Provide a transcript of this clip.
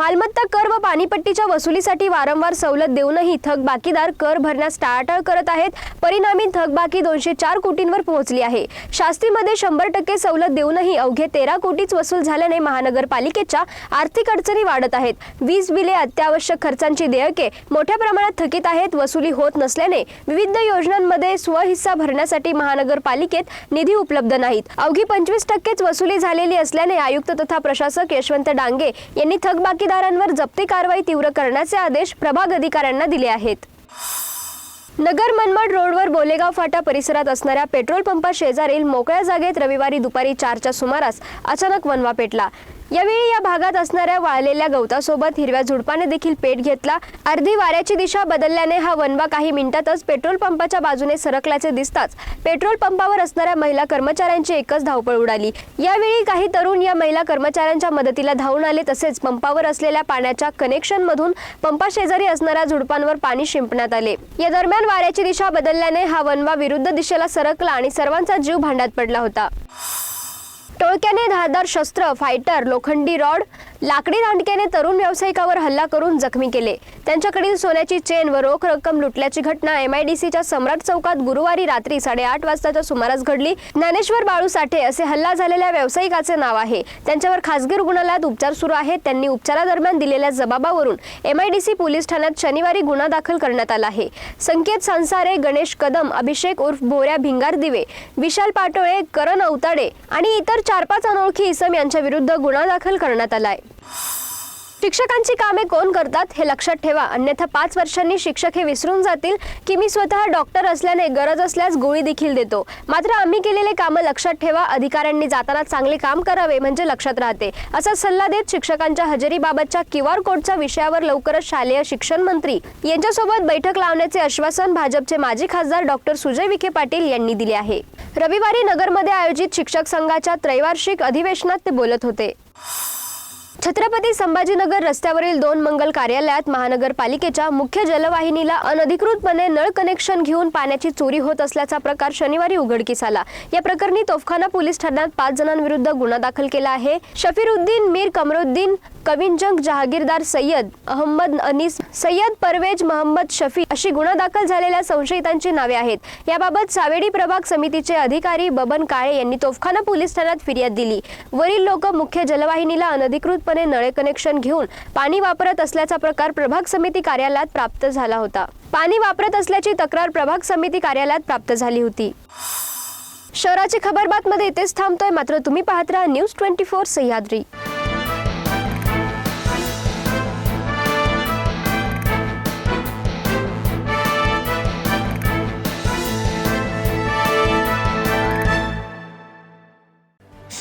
मालमत्ता कर व पाणीपट्टीच्या वसुलीसाठी वारंवार सवलत देऊनही थकबाकीदार कर भरण्यास टाळाटाळ करत आहेत. परिणामी थकबाकी दोनशे चार कोटींवर पोहोचली आहे. शास्तीमध्ये शंभर टक्के सवलत देऊनही अवघे तेरा कोटीच वसूल झाल्याने महानगरपालिकेच्या आर्थिक अडचणी वाढत आहेत. वीज बिले अत्यावश्यक खर्चांची देयके मोठ्या प्रमाणात थकीत आहेत. वसुली होत नसल्याने विविध योजनांमध्ये स्वहिस्सा भरण्यासाठी महानगरपालिकेत निधी उपलब्ध नाहीत. अवघी पंचवीस टक्केच वसुली झालेली असल्याने आयुक्त तथा प्रशासक यशवंत डांगे यांनी ठेकेदारांवर जप्ती कारवाई तीव्र करण्याचे आदेश प्रभाग अधिकाऱ्यांना दिले आहेत. नगर मनमाड रोडवर बोलेगाव फाटा परिसरात असणाऱ्या पेट्रोल पंपा शेजारील मोकळ्या जागेत रविवारी दुपारी चारच्या सुमारास अचानक वनवा पेटला. यावेळी या भागात असणाऱ्या वाळलेल्या गवतासोबत हिरव्या झुडपाने देखील पेट घेतला. अर्धी वाऱ्याची दिशा बदलल्याने हा वनवा काही मिनिटातच पेट्रोल पंपाच्या बाजूने सरकल्याचे दिसताच पेट्रोल पंपावर असणाऱ्या महिला कर्मचाऱ्यांची एकच धावपळ उडाली. यावेळी काही तरुण या महिला कर्मचाऱ्यांच्या मदतीला धावून आले तसेच पंपावर असलेल्या पाण्याच्या कनेक्शन मधून असणाऱ्या झुडपांवर पाणी शिंपण्यात आले. या दरम्यान वाऱ्याची दिशा बदलल्याने हा वनवा विरुद्ध दिशेला सरकला आणि सर्वांचा जीव भांड्यात पडला होता. टोळक्याने धारदार शस्त्र फायटर लोखंडी रॉड लाकडी दांडक्याने तरुण व्यावसायिकावर हल्ला करून जखमी केले. त्यांच्याकडील सोन्याची चेन व रोख रक्कम लुटल्याची घटना एमआयडीसीच्या सम्राट चौकात गुरुवारी रात्री साडेआठ वाजताच्या सुमारास घडली. ज्ञानेश्वर बाळू साठे असे हल्ला झालेल्या व्यावसायिकाचे नाव आहे. त्यांच्यावर खासगी रुग्णालयात उपचार सुरू आहेत. त्यांनी उपचारादरम्यान दिलेल्या जबाबावरून एमआयडीसी पोलीस ठाण्यात शनिवारी गुन्हा दाखल करण्यात आला आहे. संकेत संसारे गणेश कदम अभिषेक उर्फ भोऱ्या भिंगार दिवे विशाल पाटोळे करण अवताडे आणि इतर चार पाच अनोळखी इसम यांच्या विरुद्ध गुन्हा दाखल करण्यात आलाय. शिक्षकांची कामे कोण करतात हे लक्षात ठेवा. अन्यथा पाच वर्षांनी शिक्षक हे विसरून जातील की मी स्वतः डॉक्टर असल्याने गरज असल्यास गोळी देखील देतो. मात्र आम्ही केलेले कामं लक्षात ठेवा. अधिकाऱ्यांनी जाताना चांगले काम करावे म्हणजे लक्षात राहते. असा सल्ला देत शिक्षकांच्या हजेरीबाबतच्या क्यू आर कोडच्या विषयावर लवकरच शालेय शिक्षण मंत्री यांच्यासोबत बैठक लावण्याचे आश्वासन भाजपचे माजी खासदार डॉक्टर सुजय विखे पाटील यांनी दिले आहे. रविवारी नगरमध्ये आयोजित शिक्षक संघाच्या त्रैवार्षिक अधिवेशनात ते बोलत होते. छत्रपती संभाजीनगर रस्त्यावरील दोन मंगल कार्यालयात महानगरपालिकेच्या मुख्य जलवाहिनीला अनधिकृतपणे नळ कनेक्शन घेऊन पाण्याची चोरी होत असल्याचा प्रकार शनिवारी उघडकीस आला. या प्रकरणी तोफखाना पोलीस ठाण्यात पाच जणांविरुद्ध गुन्हा दाखल केला आहे. शफीरुद्दीन मीर कमरुद्दीन कविंजंग जहागीरदार सय्यद अहमद अनीस सय्यद परवेज महम्मद शफी अशी गुन्हा दाखल झालेल्या संशयितांची नावे आहेत. याबाबत सावेडी प्रभाग समितीचे अधिकारी बबन काळे यांनी तोफखाना पोलीस ठाण्यात फिर्याद दिली. वरील लोक मुख्य जलवाहिनीला अनधिकृतपणे नळे कनेक्शन घेऊन पाणी वापरत असल्याचा प्रकार प्रभाग समिती कार्यालयात प्राप्त झाला होता. पाणी वापरत असल्याची तक्रार प्रभाग समिती कार्यालयात प्राप्त झाली होती. शहराची खबर बातमध्ये इथेच थांबतोय. मात्र तुम्ही पाहत राहा न्यूज ट्वेंटी फोर सह्याद्री.